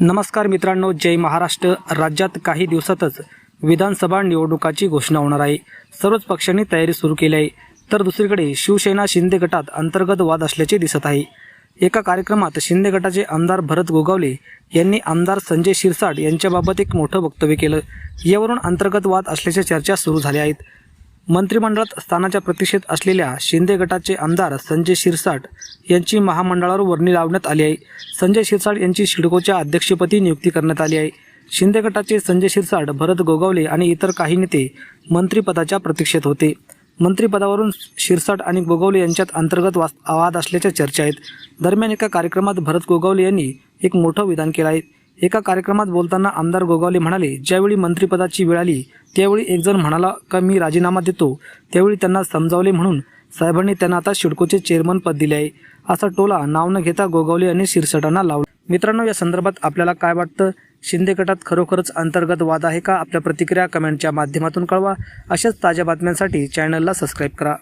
नमस्कार मित्रांनो जय महाराष्ट्र. राज्यात काही दिवसातच विधानसभा निवडणुकाची घोषणा होणार आहे. सर्वच पक्षांनी तयारी सुरू केली आहे. तर दुसरीकडे शिवसेना शिंदे गटात अंतर्गत वाद असल्याचे दिसत आहे. एका कार्यक्रमात शिंदे गटाचे आमदार भरत गोगावले यांनी आमदार संजय शिरसाट यांच्याबाबत एक मोठं वक्तव्य केलं. यावरून अंतर्गत वाद असल्याच्या चर्चा सुरू झाल्या आहेत. मंत्रिमंडळात स्थानाच्या प्रतीक्षेत असलेल्या शिंदे गटाचे आमदार संजय शिरसाट यांची महामंडळावर वर्णी लावण्यात आली आहे. संजय शिरसाट यांची सिडकोच्या अध्यक्षपदी नियुक्ती करण्यात आली आहे. शिंदे गटाचे संजय शिरसाट भरत गोगावले आणि इतर काही नेते मंत्रिपदाच्या प्रतीक्षेत होते. मंत्रिपदावरून शिरसाट आणि गोगावले यांच्यात अंतर्गत वास वाद असल्याच्या चर्चा आहेत. दरम्यान एका कार्यक्रमात भरत गोगावले यांनी एक मोठं विधान केलं आहे. एका कार्यक्रमात बोलताना आमदार गोगावले म्हणाले ज्यावेळी मंत्रिपदाची वेळ आली त्यावेळी एकजण म्हणाला का मी राजीनामा देतो. त्यावेळी त्यांना समजावले म्हणून साहेबांनी त्यांना आता शिडकोचे चेअरमन पद दिले आहे. असा टोला नाव न घेता गोगावले यांनी शिरसटांना लावला. मित्रांनो या संदर्भात आपल्याला काय वाटतं? शिंदे गटात खरोखरच अंतर्गत वाद आहे का? आपल्या प्रतिक्रिया कमेंटच्या माध्यमातून कळवा. अशाच ताज्या बातम्यांसाठी चॅनलला सबस्क्राईब करा.